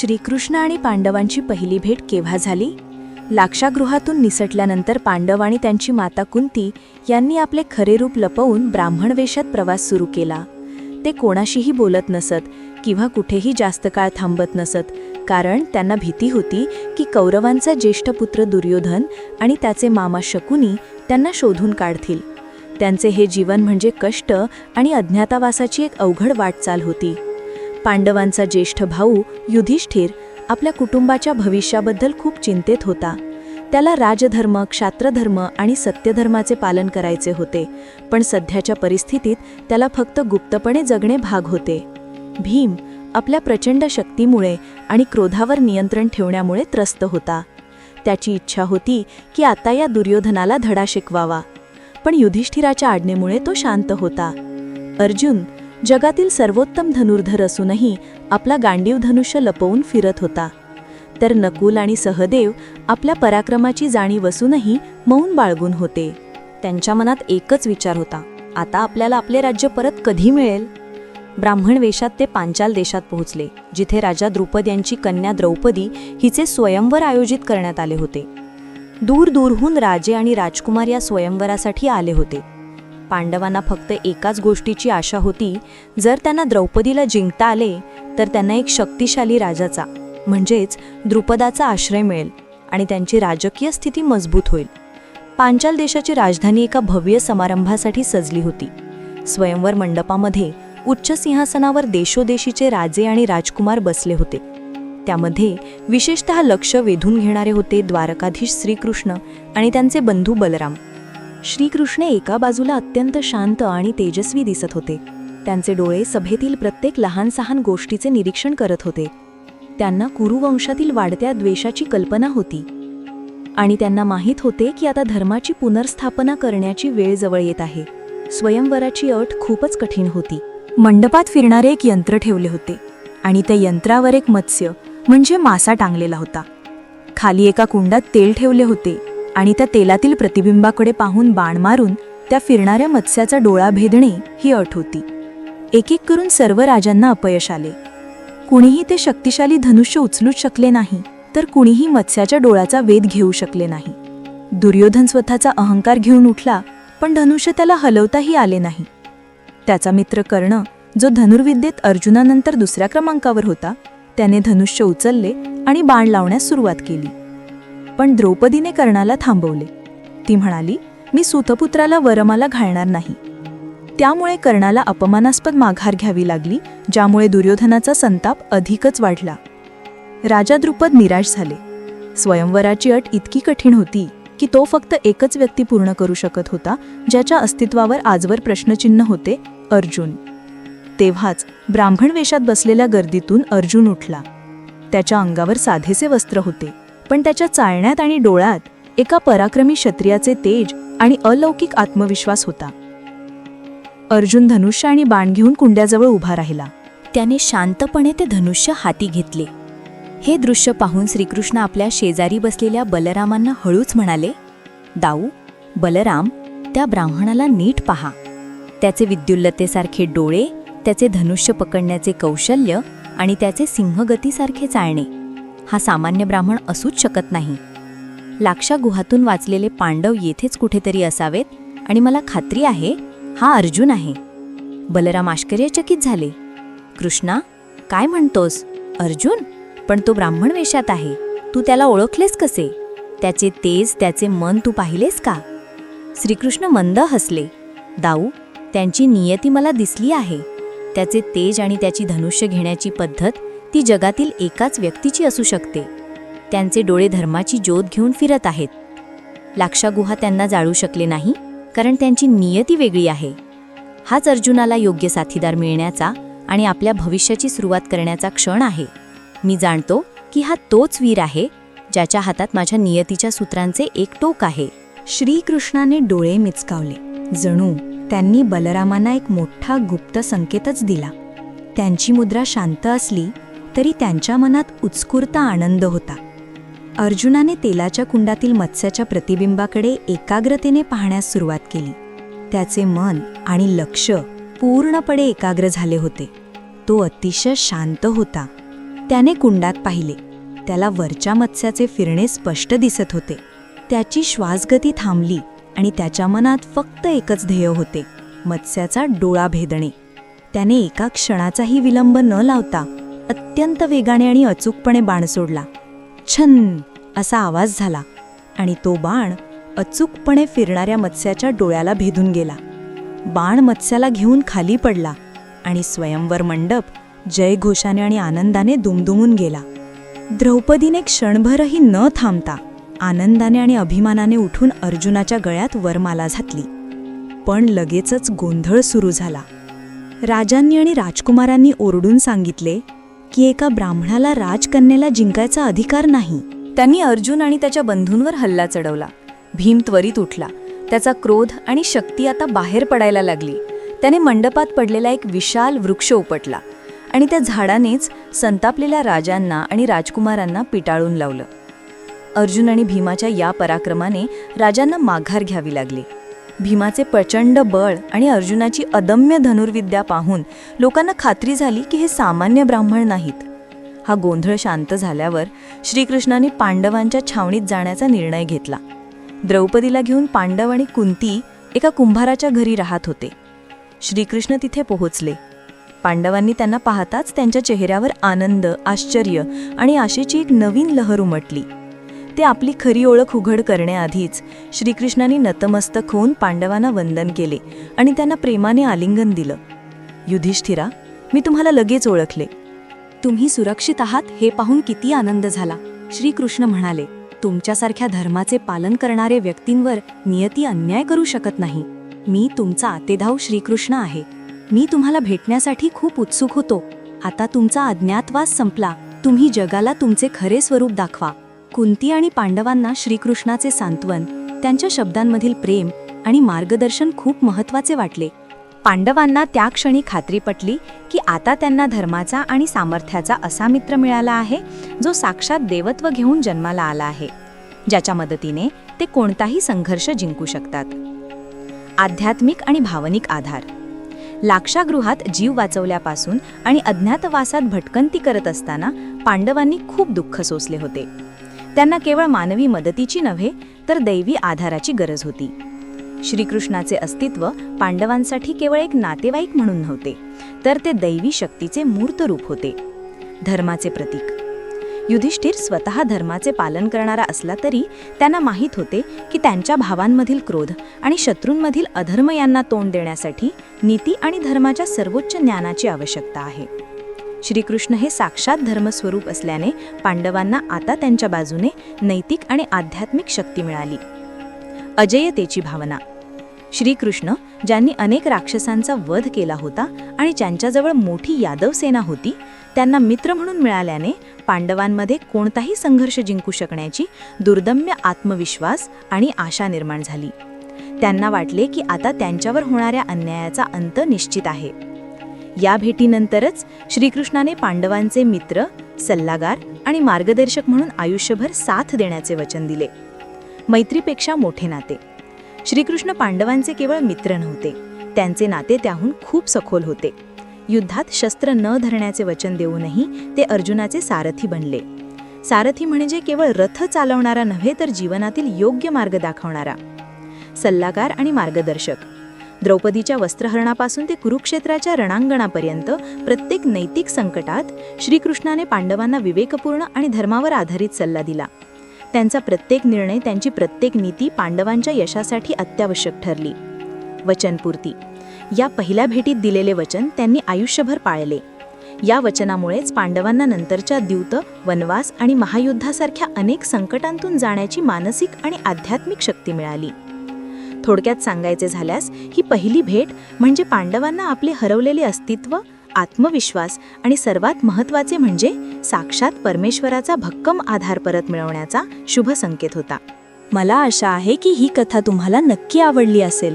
श्रीकृष्ण आणि पांडवांची पहिली भेट केव्हा झाली? लाक्षागृहातून निसटल्यानंतर पांडव आणि त्यांची माता कुंती यांनी आपले खरे रूप लपवून ब्राह्मण वेशात प्रवास सुरू केला. ते कोणाशीही बोलत नसत किंवा कुठेही जास्त काळ थांबत नसत कारण त्यांना भीती होती की कौरवांचा ज्येष्ठ पुत्र दुर्योधन आणि त्याचे मामा शकुनी त्यांना शोधून काढतील. त्यांचे हे जीवन म्हणजे कष्ट आणि अज्ञातावासाची एक अवघड वाटचाल होती. पांडवांचा ज्येष्ठ भाऊ युधिष्ठिर आपल्या कुटुंबाच्या भविष्याबद्दल खूप चिंतेत होता. त्याला राजधर्म क्षात्रधर्म आणि सत्यधर्माचे पालन करायचे होते पण सध्याच्या परिस्थितीत त्याला फक्त गुप्तपणे जगणे भाग होते. भीम आपल्या प्रचंड शक्तीमुळे आणि क्रोधावर नियंत्रण ठेवण्यामुळे त्रस्त होता. त्याची इच्छा होती की आता या दुर्योधनाला धडा शिकवावा पण युधिष्ठिराच्या आज्ञेमुळे तो शांत होता. अर्जुन जगातील सर्वोत्तम धनुर्धर असूनही आपला गांडीव धनुष्य लपवून फिरत होता. तर नकुल आणि सहदेव आपल्या पराक्रमाची जाणीव असूनही मौन बाळगून होते. त्यांच्या मनात एकच विचार होता आता आपल्याला आपले राज्य परत कधी मिळेल? ब्राह्मण वेशात ते पांचाल देशात पोहोचले जिथे राजा द्रुपद यांची कन्या द्रौपदी हिचे स्वयंवर आयोजित करण्यात आले होते. दूर दूरहून राजे आणि राजकुमार या स्वयंवरासाठी आले होते. पांडवांना फक्त एकाच गोष्टीची आशा होती जर त्यांना द्रौपदीला जिंकता आले तर त्यांना एक शक्तिशाली राजाचा म्हणजेच द्रुपदाचा आश्रय मिळेल आणि त्यांची राजकीय स्थिती मजबूत होईल. पांचाल देशाची राजधानी एका भव्य समारंभासाठी सजली होती. स्वयंवर मंडपामध्ये उच्च सिंहासनावर देशोदेशीचे राजे आणि राजकुमार बसले होते. त्यामध्ये विशेषतः लक्ष वेधून घेणारे होते द्वारकाधीश श्रीकृष्ण आणि त्यांचे बंधू बलराम. श्रीकृष्ण एका बाजूला अत्यंत शांत आणि तेजस्वी दिसत होते. त्यांचे डोळे सभेतील प्रत्येक लहान सहान गोष्टीचे निरीक्षण करत होते. त्यांना कुरुवंशातील वाढत्या द्वेषाची कल्पना होती. आणि त्यांना माहीत होते की आता धर्माची पुनर्स्थापना करण्याची वेळ जवळ येत आहे. स्वयंवराची अट खूपच कठीण होती. मंडपात फिरणारे एक यंत्र ठेवले होते. आणि त्या यंत्रावर एक मत्स्य म्हणजे मासा टांगलेला होता. खाली एका कुंडात तेल ठेवले होते. आणि त्या तेलातील प्रतिबिंबाकडे पाहून बाण मारून त्या फिरणाऱ्या मत्स्याचा डोळा भेदणे ही अट होती. एक एक करून सर्व राजांना अपयश आले. कुणीही ते शक्तिशाली धनुष्य उचलूच शकले नाही तर कुणीही मत्स्याच्या डोळ्याचा वेध घेऊ शकले नाही. दुर्योधन स्वतःचा अहंकार घेऊन उठला पण धनुष्य त्याला हलवताही आले नाही. त्याचा मित्र कर्ण जो धनुर्विद्येत अर्जुनानंतर दुसऱ्या क्रमांकावर होता त्याने धनुष्य उचलले आणि बाण लावण्यास सुरुवात केली. पण द्रौपदीने कर्णाला थांबवले. ती म्हणाली मी सुतपुत्राला वरमाला घालणार नाही. त्यामुळे कर्णाला अपमानास्पद माघार घ्यावी लागली ज्यामुळे दुर्योधनाचा संताप अधिकच वाढला. राजा द्रुपद निराश झाले. स्वयंवराची अट इतकी कठीण होती की तो फक्त एकच व्यक्ती पूर्ण करू शकत होता ज्याच्या अस्तित्वावर आजवर प्रश्नचिन्ह होते अर्जुन. तेव्हाच ब्राह्मण वेशात बसलेल्या गर्दीतून अर्जुन उठला. त्याच्या अंगावर साधेसे वस्त्र होते. पण त्याच्या चालण्यात आणि डोळ्यात एका पराक्रमी क्षत्रियाचे तेज आणि अलौकिक आत्मविश्वास होता. अर्जुन धनुष्य आणि बाण घेऊन कुंड्याजवळ उभा राहिला. त्याने शांतपणे ते धनुष्य हाती घेतले. हे दृश्य पाहून श्रीकृष्ण आपल्या शेजारी बसलेल्या बलरामांना हळूच म्हणाले दाऊ बलराम त्या ब्राह्मणाला नीट पहा. त्याचे विद्युल्लतेसारखे डोळे त्याचे धनुष्य पकडण्याचे कौशल्य आणि त्याचे सिंहगतीसारखे चालणे हा सामान्य ब्राह्मण असूच शकत नाही. लाक्षा गुहातून वाचलेले पांडव येथेच कुठेतरी असावेत आणि मला खात्री आहे हा अर्जुन आहे. बलराम आश्चर्यचकित झाले. कृष्णा काय म्हणतोस? अर्जुन पण तो ब्राह्मण वेशात आहे. तू त्याला ओळखलेस कसे? त्याचे तेज त्याचे मन तू पाहिलेस का? श्रीकृष्ण मंद हसले. दाऊ त्यांची नियती मला दिसली आहे. त्याचे तेज आणि त्याची धनुष्य घेण्याची पद्धत ती जगातील एकाच व्यक्तीची असू शकते. त्यांचे डोळे धर्माची ज्योत घेऊन फिरत आहेत. लाक्षागुहा त्यांना जाळू शकले नाही कारण त्यांची नियती वेगळी आहे. हाच अर्जुनाला योग्य साथीदार मिळण्याचा आणि आपल्या भविष्याची सुरुवात करण्याचा क्षण आहे. मी जाणतो की हा तोच वीर आहे ज्याच्या हातात माझ्या नियतीच्या सूत्रांचे एक टोक आहे. श्रीकृष्णाने डोळे मिचकावले. जणू त्यांनी बलरामांना एक मोठा गुप्त संकेतच दिला. त्यांची मुद्रा शांत असली तरी त्यांच्या मनात उत्स्फूर्त आनंद होता. अर्जुनाने तेलाच्या कुंडातील मत्स्याच्या प्रतिबिंबाकडे एकाग्रतेने पाहण्यास सुरुवात केली. त्याचे मन आणि लक्ष पूर्णपणे एकाग्र झाले होते. तो अतिशय शांत होता. त्याने कुंडात पाहिले. त्याला वरच्या मत्स्याचे फिरणे स्पष्ट दिसत होते. त्याची श्वासगती थांबली आणि त्याच्या मनात फक्त एकच ध्येय होते. मत्स्याचा डोळा भेदणे. त्याने एका क्षणाचाही विलंब न लावता अत्यंत वेगाने आणि अचूकपणे बाण सोडला. छन! असा आवाज झाला आणि तो बाण अचूकपणे फिरणाऱ्या मत्स्याच्या डोळ्याला भेदून गेला. बाण मत्स्याला घेऊन खाली पडला आणि स्वयंवर मंडप जयघोषाने आणि आनंदाने दुमदुमून गेला. द्रौपदीने क्षणभरही न थांबता आनंदाने आणि अभिमानाने उठून अर्जुनाच्या गळ्यात वरमाला घातली. पण लगेचच गोंधळ सुरू झाला. राजांनी आणि राजकुमारांनी ओरडून सांगितले की एका ब्राह्मणाला राजकन्याला जिंकायचा अधिकार नाही. त्यांनी अर्जुन आणि त्याच्या बंधूंवर हल्ला चढवला. भीम त्वरित उठला. त्याचा क्रोध आणि शक्ती आता बाहेर पडायला लागली. त्याने मंडपात पडलेला एक विशाल वृक्ष उपटला आणि त्या झाडानेच संतापलेल्या राजांना आणि राजकुमारांना पिटाळून लावलं. अर्जुन आणि भीमाच्या या पराक्रमाने राजांना माघार घ्यावी लागली. भीमाचे प्रचंड बळ आणि अर्जुनाची अदम्य धनुर्विद्या पाहून लोकांना खात्री झाली की हे सामान्य ब्राह्मण नाहीत. हा गोंधळ शांत झाल्यावर श्रीकृष्णाने पांडवांच्या छावणीत जाण्याचा निर्णय घेतला. द्रौपदीला घेऊन पांडव आणि कुंती एका कुंभाराच्या घरी राहत होते. श्रीकृष्ण तिथे पोहोचले. पांडवांनी त्यांना पाहताच त्यांच्या चेहऱ्यावर आनंद आश्चर्य आणि आशेची एक नवीन लहर उमटली. ते आपली खरी ओळख उघड करण्याआधीच श्रीकृष्णाने नतमस्तक होऊन पांडवांना वंदन केले आणि त्यांना प्रेमाने आलिंगन दिलं. युधिष्ठिरा मी तुम्हाला लगेच ओळखले. तुम्ही सुरक्षित आहात हे पाहून किती आनंद झाला. श्रीकृष्ण म्हणाले तुमच्यासारख्या धर्माचे पालन करणारे व्यक्तींवर नियती अन्याय करू शकत नाही. मी तुमचा आतेधाव श्रीकृष्ण आहे. मी तुम्हाला भेटण्यासाठी खूप उत्सुक होतो. आता तुमचा अज्ञातवास संपला. तुम्ही जगाला तुमचे खरे स्वरूप दाखवा. कुंती आणि पांडवांना श्रीकृष्णाचे सांत्वन त्यांच्या शब्दांमधील प्रेम आणि मार्गदर्शन खूप महत्त्वाचे वाटले. पांडवांना त्या क्षणी खात्री पटली की आता त्यांना धर्माचा आणि सामर्थ्याचा असा मित्र मिळाला आहे जो साक्षात देवत्व घेऊन जन्माला आला आहे. ज्याच्या मदतीने ते कोणताही संघर्ष जिंकू शकतात. आध्यात्मिक आणि भावनिक आधार. लाक्षागृहात जीव वाचवल्यापासून आणि अज्ञातवासात भटकंती करत असताना पांडवांनी खूप दुःख सोसले होते. त्यांना केवळ मानवी मदतीची नव्हे तर दैवी आधाराची गरज होती. श्रीकृष्णाचे अस्तित्व पांडवांसाठी केवळ एक नातेवाईक म्हणून नव्हते तर ते दैवी शक्तीचे मूर्त रूप होते. धर्माचे प्रतीक. युधिष्ठिर स्वतः धर्माचे पालन करणारा असला तरी त्यांना माहीत होते की त्यांच्या भावांमधील क्रोध आणि शत्रूंमधील अधर्म यांना तोंड देण्यासाठी नीती आणि धर्माच्या सर्वोच्च ज्ञानाची आवश्यकता आहे. श्रीकृष्ण हे साक्षात धर्मस्वरूप असल्याने पांडवांना आता त्यांच्या बाजूने नैतिक आणि आध्यात्मिक शक्ती मिळाली. अजयतेची भावना. श्रीकृष्ण ज्यांनी अनेक राक्षसांचा वध केला होता आणि ज्यांच्याजवळ मोठी यादव सेना होती त्यांना मित्र म्हणून मिळाल्याने पांडवांमध्ये कोणताही संघर्ष जिंकू शकण्याची दुर्दम्य आत्मविश्वास आणि आशा निर्माण झाली. त्यांना वाटले की आता त्यांच्यावर होणाऱ्या अन्यायाचा अंत निश्चित आहे. या भेटीनंतरच श्रीकृष्णाने पांडवांचे मित्र सल्लागार आणि मार्गदर्शक म्हणून आयुष्यभर साथ देण्याचे वचन दिले. मैत्रीपेक्षा मोठे नाते. श्रीकृष्ण पांडवांचे केवळ मित्र नव्हते. त्यांचे नाते त्याहून खूप सखोल होते. युद्धात शस्त्र न धरण्याचे वचन देऊनही ते अर्जुनाचे सारथी बनले. सारथी म्हणजे केवळ रथ चालवणारा नव्हे तर जीवनातील योग्य मार्ग दाखवणारा. सल्लागार आणि मार्गदर्शक. द्रौपदीच्या वस्त्रहरणापासून ते कुरुक्षेत्राच्या रणांगणापर्यंत प्रत्येक नैतिक संकटात श्रीकृष्णाने पांडवांना विवेकपूर्ण आणि धर्मावर आधारित सल्ला दिला. त्यांचा प्रत्येक निर्णय त्यांची प्रत्येक नीती पांडवांच्या यशासाठी अत्यावश्यक ठरली. वचनपूर्ती. या पहिल्या भेटीत दिलेले वचन त्यांनी आयुष्यभर पाळले. या वचनामुळेच पांडवांना नंतरच्या द्यूत वनवास आणि महायुद्धासारख्या अनेक संकटांतून जाण्याची मानसिक आणि आध्यात्मिक शक्ती मिळाली. थोडक्यात सांगायचे झाल्यास ही पहिली भेट म्हणजे पांडवांना आपले हरवलेले अस्तित्व आत्मविश्वास आणि सर्वात महत्त्वाचे म्हणजे साक्षात परमेश्वराचा भक्कम आधार परत मिळवण्याचा शुभ संकेत होता. मला आशा आहे की ही कथा तुम्हाला नक्की आवडली असेल.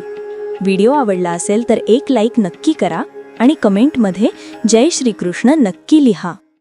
व्हिडिओ आवडला असेल तर एक लाईक नक्की करा आणि कमेंटमध्ये जय श्रीकृष्ण नक्की लिहा.